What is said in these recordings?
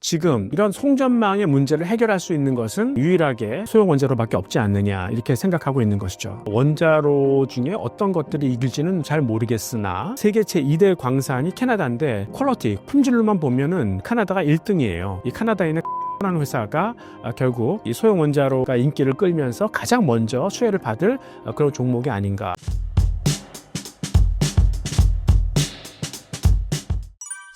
지금 이런 송전망의 문제를 해결할 수 있는 것은 유일하게 소형 원자로밖에 없지 않느냐 이렇게 생각하고 있는 것이죠. 원자로 중에 어떤 것들이 이길지는 잘 모르겠으나 세계 제2대 광산이 캐나다인데 퀄러티 품질로만 보면은 카나다가 1등이에요. 이 카나다에 있는 라는 회사가 아, 결국 이 소형 원자로가 인기를 끌면서 가장 먼저 수혜를 받을 아, 그런 종목이 아닌가.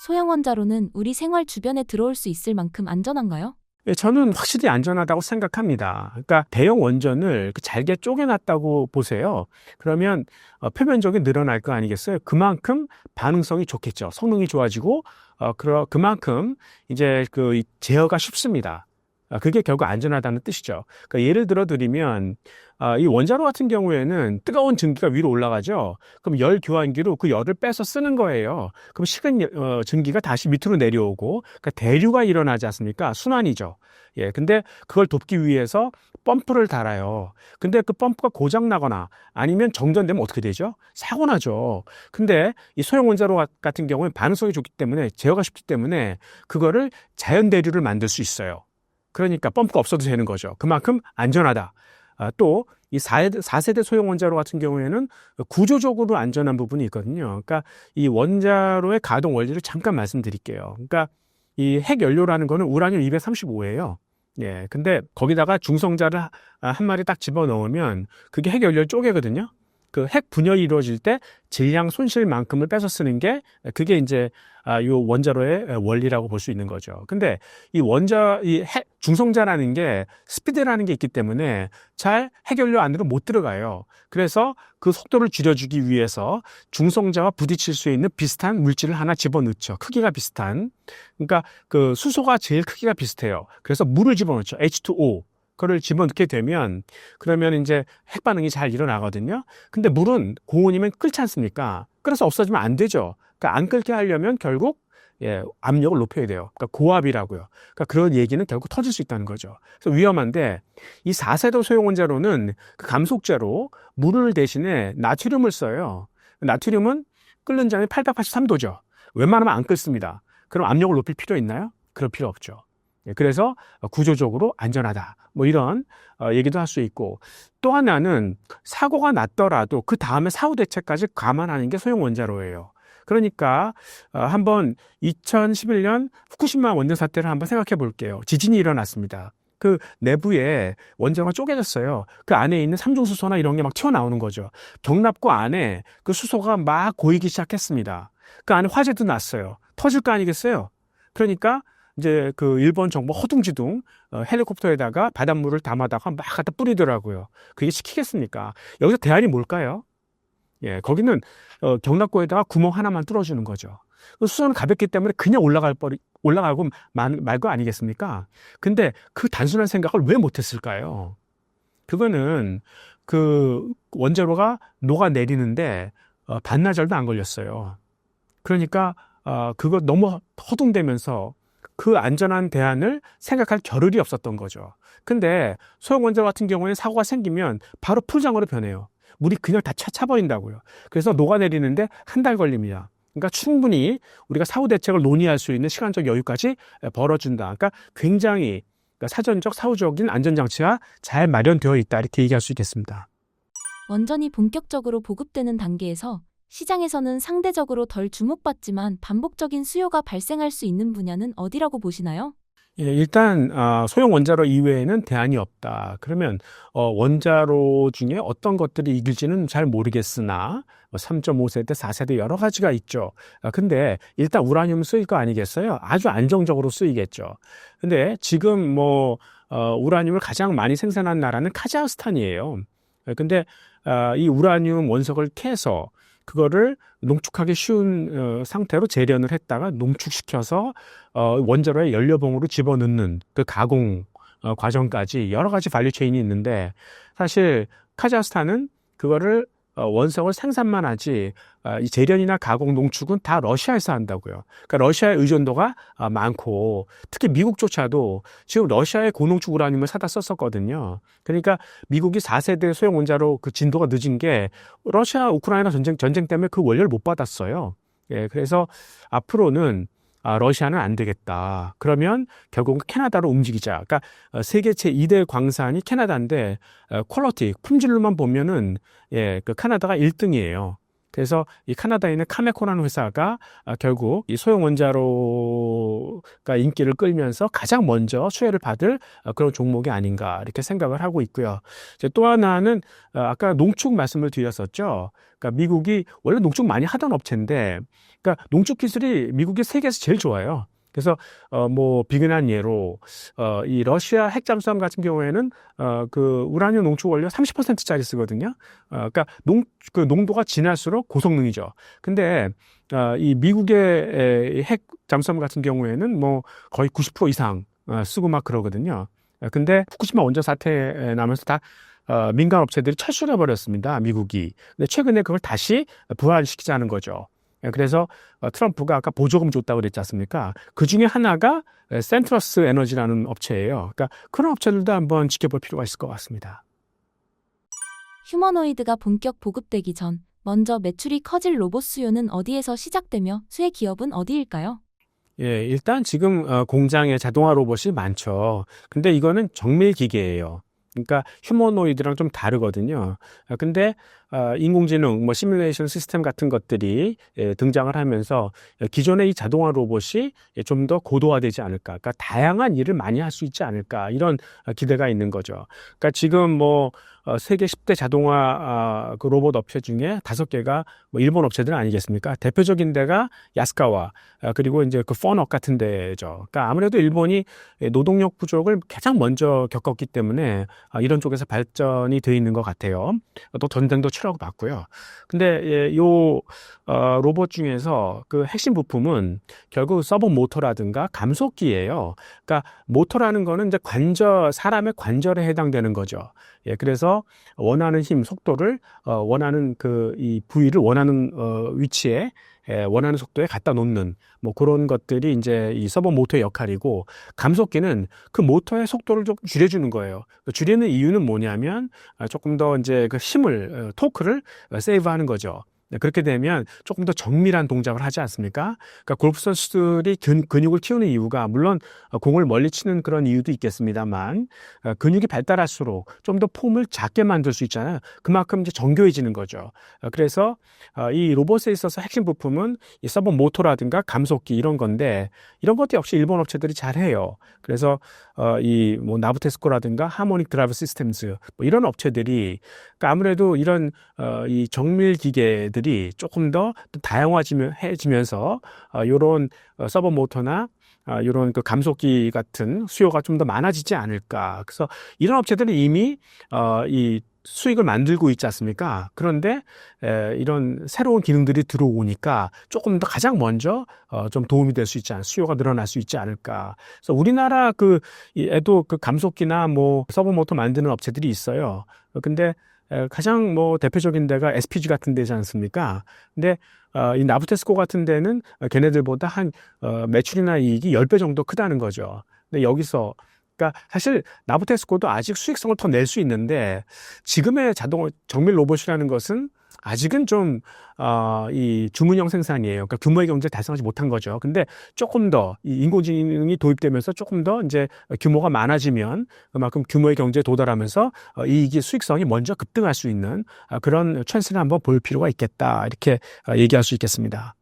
소형 원자로는 우리 생활 주변에 들어올 수 있을 만큼 안전한가요? 예, 저는 확실히 안전하다고 생각합니다. 그러니까 대형 원전을 그 잘게 쪼개놨다고 보세요. 그러면 어, 표면적이 늘어날 거 아니겠어요? 그만큼 반응성이 좋겠죠. 성능이 좋아지고 어, 그러, 그만큼 이제 그이 제어가 쉽습니다. 아, 그게 결국 안전하다는 뜻이죠. 그러니까 예를 들어 드리면 아, 이 원자로 같은 경우에는 뜨거운 증기가 위로 올라가죠. 그럼 열 교환기로 그 열을 빼서 쓰는 거예요. 그럼 식은 여- 어, 증기가 다시 밑으로 내려오고 그러니까 대류가 일어나지 않습니까? 순환이죠. 예, 근데 그걸 돕기 위해서 펌프를 달아요. 근데 그 펌프가 고장 나거나 아니면 정전되면 어떻게 되죠? 사고 나죠. 근데 이 소형 원자로 가- 같은 경우는 반응성이 좋기 때문에 제어가 쉽기 때문에 그거를 자연 대류를 만들 수 있어요. 그러니까 펌프가 없어도 되는 거죠. 그만큼 안전하다. 아, 또, 이 4세대 소형 원자로 같은 경우에는 구조적으로 안전한 부분이 있거든요. 그러니까 이 원자로의 가동 원리를 잠깐 말씀드릴게요. 그러니까 이 핵연료라는 거는 우라늄 235예요. 예. 근데 거기다가 중성자를 하- 아, 한 마리 딱 집어 넣으면 그게 핵연료를 쪼개거든요. 그 핵 분열이 이루어질 때 질량 손실만큼을 뺏어 쓰는 게 그게 이제 아, 요 원자로의 원리라고 볼 수 있는 거죠. 근데 이 원자, 이 핵, 중성자라는 게 스피드라는 게 있기 때문에 잘 핵연료 안으로 못 들어가요. 그래서 그 속도를 줄여주기 위해서 중성자와 부딪힐 수 있는 비슷한 물질을 하나 집어넣죠. 크기가 비슷한. 그러니까 그 수소가 제일 크기가 비슷해요. 그래서 물을 집어넣죠. H2O. 그거를 집어넣게 되면 그러면 이제 핵 반응이 잘 일어나거든요. 근데 물은 고온이면 끓지 않습니까? 끓여서 없어지면 안 되죠. 그러니까 안 끓게 하려면 결국 예, 압력을 높여야 돼요. 그러니까 고압이라고요. 그러니까 그런 얘기는 결국 터질 수 있다는 거죠. 그래서 위험한데 이 4세도 소형 원자로는 그 감속제로 물을 대신에 나트륨을 써요. 나트륨은 끓는 점이 883도죠. 웬만하면 안 끓습니다. 그럼 압력을 높일 필요 있나요? 그럴 필요 없죠. 예, 그래서 구조적으로 안전하다. 뭐 이런 어, 얘기도 할 수 있고 또 하나는 사고가 났더라도 그 다음에 사후 대책까지 감안하는 게 소형 원자로예요. 그러니까 어, 한번 2011년 후쿠시마 원전 사태를 한번 생각해 볼게요. 지진이 일어났습니다. 그 내부에 원자로가 쪼개졌어요. 그 안에 있는 삼중수소나 이런 게 막 튀어나오는 거죠. 경납고 안에 그 수소가 막 고이기 시작했습니다. 그 안에 화재도 났어요. 터질 거 아니겠어요? 그러니까 이제 그 일본 정부 허둥지둥 어, 헬리콥터에다가 바닷물을 담아다가 막 갖다 뿌리더라고요. 그게 시키겠습니까? 여기서 대안이 뭘까요? 예, 거기는 어, 경납고에다가 구멍 하나만 뚫어주는 거죠. 그 수소는 가볍기 때문에 그냥 올라갈 뻔 올라가고 말, 말거 아니겠습니까? 근데 그 단순한 생각을 왜 못했을까요? 그거는 그 원자로가 녹아 내리는데 어, 반나절도 안 걸렸어요. 그러니까 어, 그거 너무 허둥대면서 그 안전한 대안을 생각할 겨를이 없었던 거죠. 근데 소형 원자로 같은 경우에 사고가 생기면 바로 풀장으로 변해요. 물이 그냥 다 차, 차버린다고요. 그래서 녹아내리는데 한 달 걸립니다. 그러니까 충분히 우리가 사후 대책을 논의할 수 있는 시간적 여유까지 벌어준다. 그러니까 굉장히 그러니까 사전적, 사후적인 안전장치가 잘 마련되어 있다. 이렇게 얘기할 수 있겠습니다. 원전이 본격적으로 보급되는 단계에서 시장에서는 상대적으로 덜 주목받지만 반복적인 수요가 발생할 수 있는 분야는 어디라고 보시나요? 예, 일단 아, 소형 원자로 이외에는 대안이 없다. 그러면 어, 원자로 중에 어떤 것들이 이길지는 잘 모르겠으나 뭐 3.5세대, 4세대 여러 가지가 있죠. 아, 근데 일단 우라늄 쓰일 거 아니겠어요? 아주 안정적으로 쓰이겠죠. 근데 지금 뭐 어, 우라늄을 가장 많이 생산한 나라는 카자흐스탄이에요. 예, 근데 아, 이 우라늄 원석을 캐서 그거를 농축하기 쉬운 어, 상태로 재련을 했다가 농축시켜서 어, 원자로의 연료봉으로 집어넣는 그 가공 어, 과정까지 여러 가지 발류 체인이 있는데 사실 카자흐스탄은 그거를 어, 원석을 생산만 하지 어, 이 재련이나 가공 농축은 다 러시아에서 한다고요. 그러니까 러시아의 의존도가 어, 많고 특히 미국조차도 지금 러시아의 고농축 우라늄을 사다 썼었거든요. 그러니까 미국이 4세대 소형 원자로 그 진도가 늦은 게 러시아 우크라이나 전쟁 전쟁 때문에 그 원료를 못 받았어요. 예, 그래서 앞으로는 아, 러시아는 안 되겠다. 그러면 결국은 캐나다로 움직이자. 그러니까 어, 세계 제 2대 광산이 캐나다인데 어, 퀄러티 품질로만 보면은 예, 그 캐나다가 1등이에요. 그래서 이 카나다에 있는 카메코라는 회사가 아, 결국 이 소형 원자로가 인기를 끌면서 가장 먼저 수혜를 받을 어, 그런 종목이 아닌가 이렇게 생각을 하고 있고요. 이제 또 하나는 어, 아까 농축 말씀을 드렸었죠. 그러니까 미국이 원래 농축 많이 하던 업체인데, 그러니까 농축 기술이 미국이 세계에서 제일 좋아요. 그래서 어 뭐 비근한 예로 어 이 러시아 핵 잠수함 같은 경우에는 어 그 우라늄 농축 원료 30%짜리 쓰거든요. 어 그러니까 농 그 농도가 진할수록 고성능이죠. 근데 어 이 미국의 에, 핵 잠수함 같은 경우에는 뭐 거의 90% 이상 어, 쓰고 막 그러거든요. 어, 근데 후쿠시마 원전 사태 나면서 다 어, 민간 업체들이 철수해 버렸습니다. 미국이. 근데 최근에 그걸 다시 부활시키자는 거죠. 예, 그래서 어, 트럼프가 아까 보조금 줬다고 그랬지 않습니까? 그 중에 하나가 에, 센트러스 에너지라는 업체예요. 그러니까 그런 업체들도 한번 지켜볼 필요가 있을 것 같습니다. 휴머노이드가 본격 보급되기 전 먼저 매출이 커질 로봇 수요는 어디에서 시작되며 수혜 기업은 어디일까요? 예, 일단 지금 어, 공장에 자동화 로봇이 많죠. 근데 이거는 정밀 기계예요. 그러니까 휴머노이드랑 좀 다르거든요. 아, 근데 어, 인공지능, 뭐 시뮬레이션 시스템 같은 것들이 예, 등장을 하면서 기존의 이 자동화 로봇이 좀 더 고도화되지 않을까. 그러니까 다양한 일을 많이 할 수 있지 않을까. 이런 어, 기대가 있는 거죠. 그러니까 지금 뭐 어, 세계 10대 자동화 아, 그 로봇 업체 중에 다섯 개가 뭐 일본 업체들 아니겠습니까? 대표적인 데가 야스카와 아, 그리고 이제 그 펀업 같은 데죠. 그러니까 아무래도 일본이 노동력 부족을 가장 먼저 겪었기 때문에 아, 이런 쪽에서 발전이 돼 있는 것 같아요. 또 전쟁도 치라고 봤고요. 근데 예, 요 어, 로봇 중에서 그 핵심 부품은 결국 서버 모터라든가 감속기예요. 그러니까 모터라는 거는 이제 관절 사람의 관절에 해당되는 거죠. 예, 그래서 원하는 힘, 속도를 어, 원하는 그 이 부위를 원하는 어, 위치에 예, 원하는 속도에 갖다 놓는 뭐 그런 것들이 이제 이 서버 모터의 역할이고 감속기는 그 모터의 속도를 좀 줄여주는 거예요. 그 줄이는 이유는 뭐냐면 아, 조금 더 이제 그 힘을 어, 토크를 어, 세이브하는 거죠. 네, 그렇게 되면 조금 더 정밀한 동작을 하지 않습니까? 그러니까 골프 선수들이 근, 근육을 키우는 이유가 물론 어, 공을 멀리 치는 그런 이유도 있겠습니다만 어, 근육이 발달할수록 좀 더 폼을 작게 만들 수 있잖아요. 그만큼 이제 정교해지는 거죠. 어, 그래서 어, 이 로봇에 있어서 핵심 부품은 이 서버 모터라든가 감속기 이런 건데 이런 것도 역시 일본 업체들이 잘 해요. 그래서 어, 이뭐 나부테스코라든가 하모닉 드라이브 시스템즈 뭐 이런 업체들이 그러니까 아무래도 이런 어, 이 정밀 기계들 이 조금 더 다양화해지면서 어, 이런 어, 서버 모터나 아, 이런 그 감속기 같은 수요가 좀 더 많아지지 않을까. 그래서 이런 업체들은 이미 어, 이 수익을 만들고 있지 않습니까? 그런데 에, 이런 새로운 기능들이 들어오니까 조금 더 가장 먼저 어, 좀 도움이 될 수 있지 않, 수요가 늘어날 수 있지 않을까. 그래서 우리나라 그 이, 에도 그 감속기나 뭐 서버 모터 만드는 업체들이 있어요. 어, 근데 에, 가장 뭐 대표적인 데가 SPG 같은 데지 않습니까? 근데 어, 이 나부테스코 같은 데는 어, 걔네들보다 한 어, 매출이나 이익이 10배 정도 크다는 거죠. 근데 여기서 그러니까 사실 나부테스코도 아직 수익성을 더 낼 수 있는데 지금의 자동 정밀 로봇이라는 것은 아직은 좀, 어, 이 주문형 생산이에요. 그러니까 규모의 경제를 달성하지 못한 거죠. 근데 조금 더, 이 인공지능이 도입되면서 조금 더 이제 규모가 많아지면 그만큼 규모의 경제에 도달하면서 어, 이익이 수익성이 먼저 급등할 수 있는 어, 그런 찬스를 한번 볼 필요가 있겠다. 이렇게 어, 얘기할 수 있겠습니다.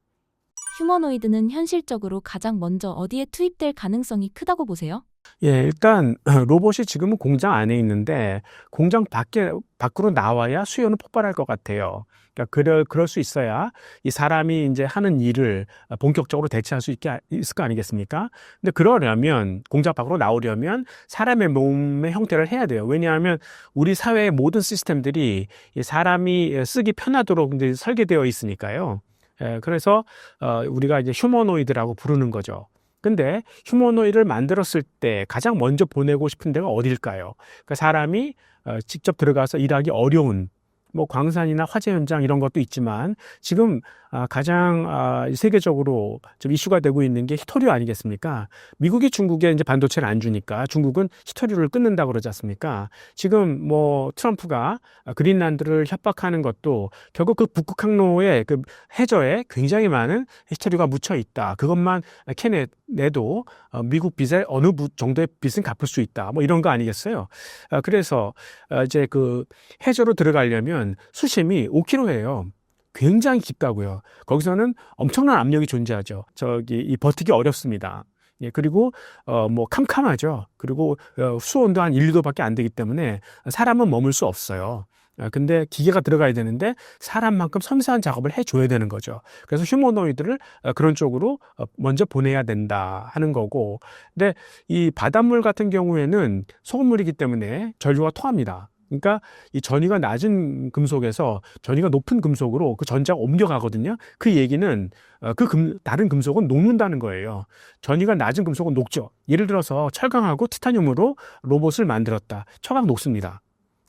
휴머노이드는 현실적으로 가장 먼저 어디에 투입될 가능성이 크다고 보세요? 예, 일단 로봇이 지금은 공장 안에 있는데 공장 밖에 밖으로 나와야 수요는 폭발할 것 같아요. 그러니까 그럴 그럴 수 있어야 이 사람이 이제 하는 일을 본격적으로 대체할 수 있게 있을 거 아니겠습니까? 근데 그러려면 공장 밖으로 나오려면 사람의 몸의 형태를 해야 돼요. 왜냐하면 우리 사회의 모든 시스템들이 이 사람이 쓰기 편하도록 설계되어 있으니까요. 예, 그래서 어, 우리가 이제 휴머노이드라고 부르는 거죠. 근데 휴머노이드를 만들었을 때 가장 먼저 보내고 싶은 데가 어딜까요? 그러니까 사람이 어, 직접 들어가서 일하기 어려운 뭐 광산이나 화재 현장 이런 것도 있지만 지금 아, 가장 아, 세계적으로 좀 이슈가 되고 있는 게 히토류 아니겠습니까? 미국이 중국에 이제 반도체를 안 주니까 중국은 히토류를 끊는다 그러지 않습니까? 지금 뭐 트럼프가 그린란드를 협박하는 것도 결국 그 북극 항로의 그 해저에 굉장히 많은 히토류가 묻혀 있다. 그것만 캐내도 어, 미국 빚의 어느 부- 정도의 빚은 갚을 수 있다. 뭐 이런 거 아니겠어요? 아, 그래서 어, 이제 그 해저로 들어가려면 수심이 5km예요. 굉장히 깊다고요. 거기서는 엄청난 압력이 존재하죠. 저기 이 버티기 어렵습니다. 예, 그리고 어 뭐 캄캄하죠. 그리고 어, 수온도 한 1, 2도밖에 안 되기 때문에 사람은 머물 수 없어요. 아, 근데 기계가 들어가야 되는데 사람만큼 섬세한 작업을 해줘야 되는 거죠. 그래서 휴머노이드를 어, 그런 쪽으로 어, 먼저 보내야 된다 하는 거고. 근데 이 바닷물 같은 경우에는 소금물이기 때문에 전류가 통합니다. 그러니까 이 전위가 낮은 금속에서 전위가 높은 금속으로 그 전자가 옮겨가거든요. 그 얘기는 어, 그 금, 다른 금속은 녹는다는 거예요. 전위가 낮은 금속은 녹죠. 예를 들어서 철강하고 티타늄으로 로봇을 만들었다. 철강 녹습니다.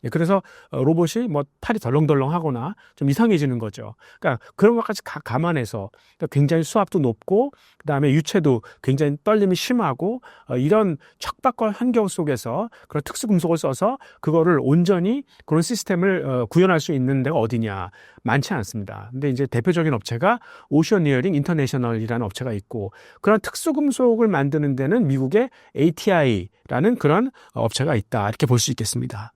예, 그래서 어, 로봇이 뭐 팔이 덜렁덜렁하거나 좀 이상해지는 거죠. 그러니까 그런 것까지 다 감안해서 굉장히 수압도 높고 그다음에 유체도 굉장히 떨림이 심하고 어, 이런 척박한 환경 속에서 그런 특수 금속을 써서 그거를 온전히 그런 시스템을 어, 구현할 수 있는 데가 어디냐 많지 않습니다. 근데 이제 대표적인 업체가 오션니어링 인터내셔널이라는 업체가 있고 그런 특수 금속을 만드는 데는 미국의 ATI라는 그런 업체가 있다 이렇게 볼 수 있겠습니다.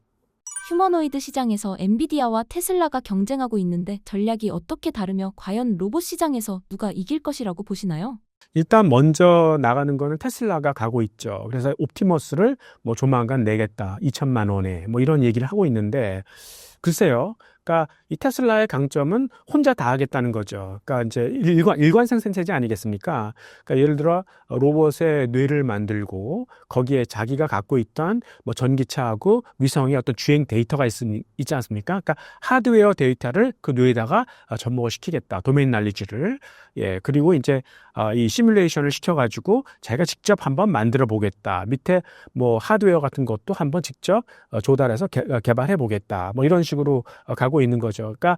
휴머노이드 시장에서 엔비디아와 테슬라가 경쟁하고 있는데 전략이 어떻게 다르며 과연 로봇 시장에서 누가 이길 것이라고 보시나요? 일단 먼저 나가는 거는 테슬라가 가고 있죠. 그래서 옵티머스를 뭐 조만간 내겠다. 2천만 원에 뭐 이런 얘기를 하고 있는데 글쎄요. 그러니까 이 테슬라의 강점은 혼자 다 하겠다는 거죠. 그러니까 이제 일관 일관 생산체제 아니겠습니까? 그러니까 예를 들어 로봇의 뇌를 만들고 거기에 자기가 갖고 있던 뭐 전기차하고 위성의 어떤 주행 데이터가 있, 있지 않습니까? 그러니까 하드웨어 데이터를 그 뇌에다가 어, 접목을 시키겠다. 도메인 날리지를 예 그리고 이제 어, 이 시뮬레이션을 시켜가지고 자기가 직접 한번 만들어 보겠다. 밑에 뭐 하드웨어 같은 것도 한번 직접 어, 조달해서 개, 발해 보겠다. 뭐 이런 식으로 어, 가고 있는 거죠. 그러니까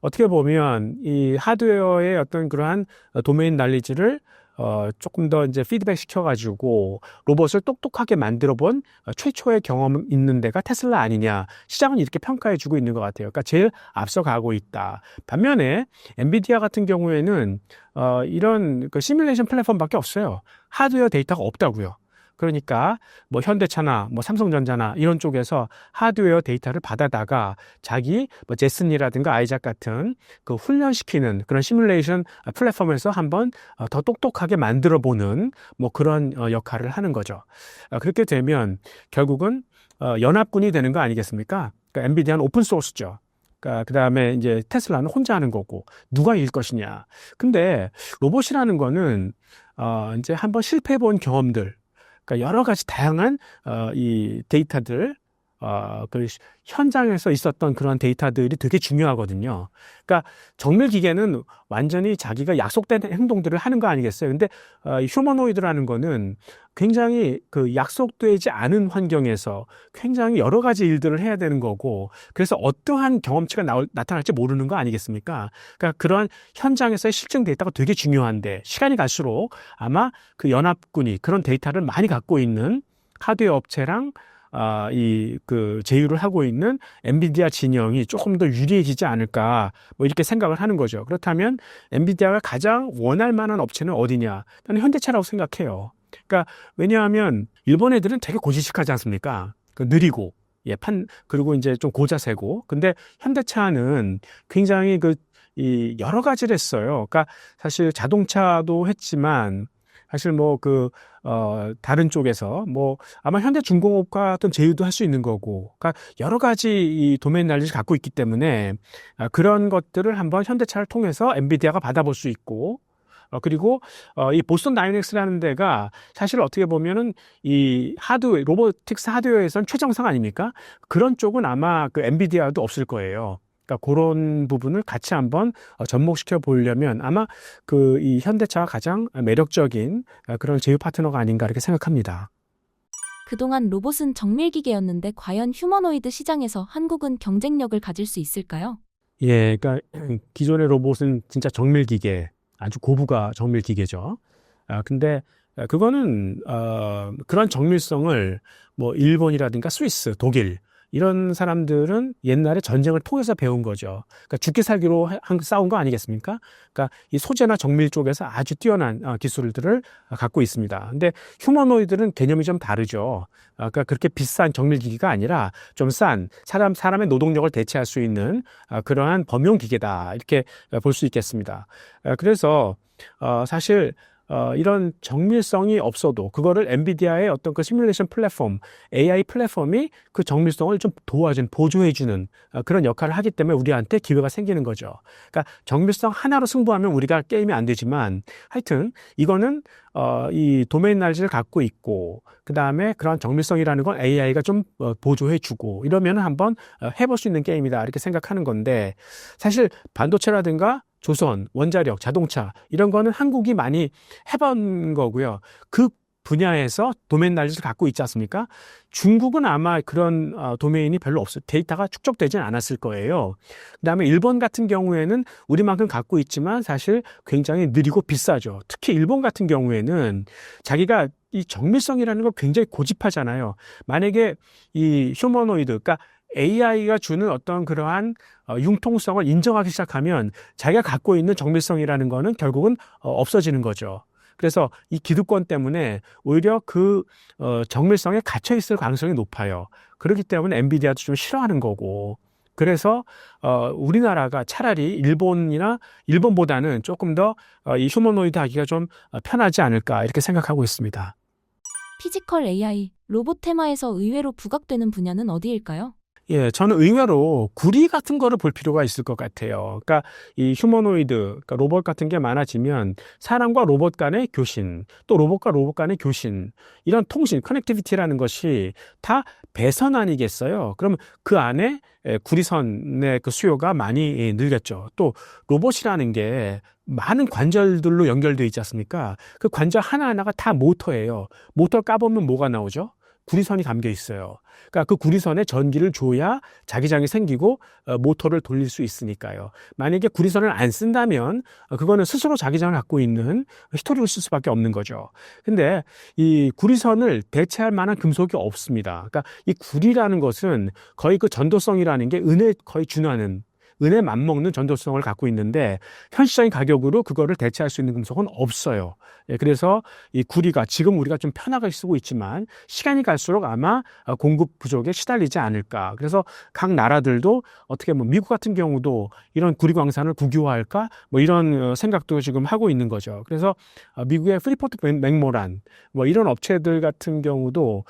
어떻게 보면 이 하드웨어의 어떤 그러한 어, 도메인 날리지를 어, 조금 더 이제 피드백 시켜가지고 로봇을 똑똑하게 만들어 본 어, 최초의 경험 있는 데가 테슬라 아니냐. 시장은 이렇게 평가해 주고 있는 것 같아요. 그러니까 제일 앞서가고 있다. 반면에 엔비디아 같은 경우에는 어, 이런 그 시뮬레이션 플랫폼밖에 없어요. 하드웨어 데이터가 없다고요. 그러니까 뭐 현대차나 뭐 삼성전자나 이런 쪽에서 하드웨어 데이터를 받아다가 자기 뭐 제슨이라든가 아이작 같은 그 훈련시키는 그런 시뮬레이션 플랫폼에서 한번 어, 더 똑똑하게 만들어 보는 뭐 그런 어, 역할을 하는 거죠. 어, 그렇게 되면 결국은 어, 연합군이 되는 거 아니겠습니까? 그러니까 엔비디아는 오픈 소스죠. 그러니까 그다음에 이제 테슬라는 혼자 하는 거고 누가 이길 것이냐. 근데 로봇이라는 거는 어 이제 한번 실패해 본 경험들 그러니까 여러 가지 다양한 어, 이 데이터들 어, 그 현장에서 있었던 그런 데이터들이 되게 중요하거든요. 그러니까 정밀 기계는 완전히 자기가 약속된 행동들을 하는 거 아니겠어요? 근데 어, 이 휴머노이드라는 거는 굉장히 그 약속되지 않은 환경에서 굉장히 여러 가지 일들을 해야 되는 거고 그래서 어떠한 경험치가 나올, 나타날지 모르는 거 아니겠습니까? 그러니까 그런 현장에서의 실증 데이터가 되게 중요한데 시간이 갈수록 아마 그 연합군이 그런 데이터를 많이 갖고 있는 하드웨어 업체랑 아, 이, 그, 제휴를 하고 있는 엔비디아 진영이 조금 더 유리해지지 않을까, 뭐 이렇게 생각을 하는 거죠. 그렇다면 엔비디아가 가장 원할 만한 업체는 어디냐? 나는 현대차라고 생각해요. 그러니까, 왜냐하면 일본 애들은 되게 고지식하지 않습니까? 그 느리고, 예, 판, 그리고 이제 좀 고자세고. 근데 현대차는 굉장히 그, 이, 여러 가지를 했어요. 그러니까 사실 자동차도 했지만, 사실 뭐 그, 어, 다른 쪽에서 뭐 아마 현대중공업과 어떤 제휴도 할 수 있는 거고, 그러니까 여러 가지 이 도메인 날리를 갖고 있기 때문에 아, 그런 것들을 한번 현대차를 통해서 엔비디아가 받아볼 수 있고, 어, 그리고, 어, 이 보스턴 다이넥스라는 데가 사실 어떻게 보면은 이 하드웨어, 로보틱스 하드웨어에선 최정상 아닙니까? 그런 쪽은 아마 그 엔비디아도 없을 거예요. 그러니까 그런 부분을 같이 한번 어, 접목시켜 보려면 아마 그 이 현대차가 가장 매력적인 어, 그런 제휴 파트너가 아닌가 이렇게 생각합니다. 그동안 로봇은 정밀기계였는데 과연 휴머노이드 시장에서 한국은 경쟁력을 가질 수 있을까요? 예, 그러니까 기존의 로봇은 진짜 정밀기계, 아주 고부가 정밀기계죠. 아, 근데 그거는 어, 그런 정밀성을 뭐 일본이라든가 스위스, 독일 이런 사람들은 옛날에 전쟁을 통해서 배운 거죠. 그러니까 죽기 살기로 하- 한- 싸운 거 아니겠습니까? 그러니까 이 소재나 정밀 쪽에서 아주 뛰어난 어, 기술들을 갖고 있습니다. 근데 휴머노이드는 개념이 좀 다르죠. 아, 그러니까 그렇게 비싼 정밀 기기가 아니라 좀 싼 사람 사람의 노동력을 대체할 수 있는 아, 그러한 범용 기계다 이렇게 볼 수 있겠습니다. 아, 그래서 어, 사실 어, 이런 정밀성이 없어도 그거를 엔비디아의 어떤 그 시뮬레이션 플랫폼, AI 플랫폼이 그 정밀성을 좀 도와준, 보조해주는 어, 그런 역할을 하기 때문에 우리한테 기회가 생기는 거죠. 그러니까 정밀성 하나로 승부하면 우리가 게임이 안 되지만 하여튼 이거는 어, 이 도메인 날지를 갖고 있고 그 다음에 그런 정밀성이라는 건 AI가 좀 어, 보조해주고 이러면 한번 어, 해볼 수 있는 게임이다 이렇게 생각하는 건데 사실 반도체라든가 조선, 원자력, 자동차 이런 거는 한국이 많이 해본 거고요. 그 분야에서 도메인 날지를 갖고 있지 않습니까? 중국은 아마 그런 어, 도메인이 별로 없어요. 데이터가 축적되진 않았을 거예요. 그다음에 일본 같은 경우에는 우리만큼 갖고 있지만 사실 굉장히 느리고 비싸죠. 특히 일본 같은 경우에는 자기가 이 정밀성이라는 걸 굉장히 고집하잖아요. 만약에 이 휴머노이드, 그러니까 AI가 주는 어떤 그러한 어, 융통성을 인정하기 시작하면 자기가 갖고 있는 정밀성이라는 거는 결국은 어, 없어지는 거죠. 그래서 이 기득권 때문에 오히려 그 어, 정밀성에 갇혀 있을 가능성이 높아요. 그렇기 때문에 엔비디아도 좀 싫어하는 거고. 그래서 어, 우리나라가 차라리 일본이나 일본보다는 조금 더 어, 이 휴머노이드 하기가 좀 어, 편하지 않을까 이렇게 생각하고 있습니다. 피지컬 AI, 로봇 테마에서 의외로 부각되는 분야는 어디일까요? 예, 저는 의외로 구리 같은 거를 볼 필요가 있을 것 같아요. 그러니까 이 휴머노이드, 그러니까 로봇 같은 게 많아지면 사람과 로봇 간의 교신, 또 로봇과 로봇 간의 교신, 이런 통신, 커넥티비티라는 것이 다 배선 아니겠어요? 그러면 그 안에 에, 구리선의 그 수요가 많이 예, 늘겠죠. 또 로봇이라는 게 많은 관절들로 연결되어 있지 않습니까? 그 관절 하나하나가 다 모터예요. 모터 까보면 뭐가 나오죠? 구리선이 담겨 있어요. 그러니까 그 구리선에 전기를 줘야 자기장이 생기고 어, 모터를 돌릴 수 있으니까요. 만약에 구리선을 안 쓴다면 어, 그거는 스스로 자기장을 갖고 있는 히토리를 쓸 수밖에 없는 거죠. 근데 이 구리선을 대체할 만한 금속이 없습니다. 그러니까 이 구리라는 것은 거의 그 전도성이라는 게 은에 거의 준하는 은에 맞먹는 전도성을 갖고 있는데 현실적인 가격으로 그거를 대체할 수 있는 금속은 없어요. 예, 그래서 이 구리가 지금 우리가 좀 편하게 쓰고 있지만 시간이 갈수록 아마 어, 공급 부족에 시달리지 않을까. 그래서 각 나라들도 어떻게 뭐 미국 같은 경우도 이런 구리 광산을 국유화할까 뭐 이런 어, 생각도 지금 하고 있는 거죠. 그래서 어, 미국의 프리포트 맥- 맥모란 뭐 이런 업체들 같은 경우도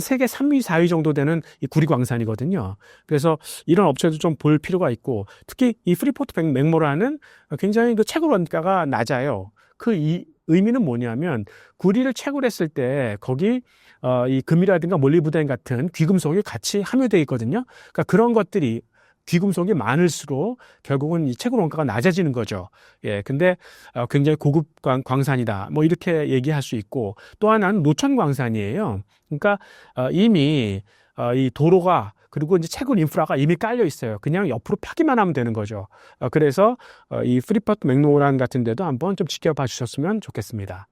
세계 3위, 4위 정도 되는 이 구리 광산이거든요. 그래서 이런 업체도 좀 볼 필요가 있고 특히 이 프리포트 맥- 맥모란은 굉장히 그 채굴 원가가 낮아요. 그 이, 의미는 뭐냐면 구리를 채굴했을 때 거기 어, 이 금이라든가 몰리브덴 같은 귀금속이 같이 함유되어 있거든요. 그러니까 그런 것들이 귀금속이 많을수록 결국은 이 채굴 원가가 낮아지는 거죠. 예, 근데 어, 굉장히 고급 광, 광산이다. 뭐 이렇게 얘기할 수 있고 또 하나는 노천 광산이에요. 그러니까 어, 이미 어, 이 도로가 그리고 이제 채굴 인프라가 이미 깔려 있어요. 그냥 옆으로 파기만 하면 되는 거죠. 어, 그래서 어, 이 프리퍼트 맥노란 같은 데도 한번 좀 지켜봐 주셨으면 좋겠습니다.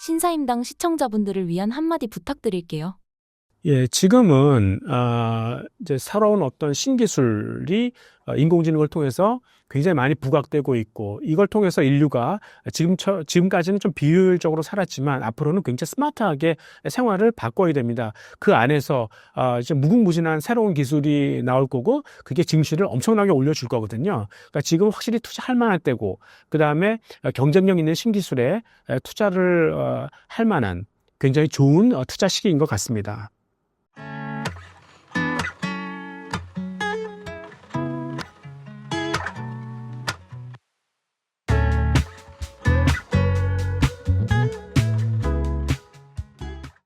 신사임당 시청자분들을 위한 한마디 부탁드릴게요. 예, 지금은 아, 이제 새로운 어떤 신기술이 어, 인공지능을 통해서 굉장히 많이 부각되고 있고 이걸 통해서 인류가 지금 지금까지는 좀 비효율적으로 살았지만 앞으로는 굉장히 스마트하게 생활을 바꿔야 됩니다. 그 안에서 아, 이제 무궁무진한 새로운 기술이 나올 거고 그게 증시를 엄청나게 올려줄 거거든요. 그러니까 지금 확실히 투자할 만할 때고 그 다음에 경쟁력 있는 신기술에 투자를 어, 할 만한 굉장히 좋은 어, 투자 시기인 것 같습니다.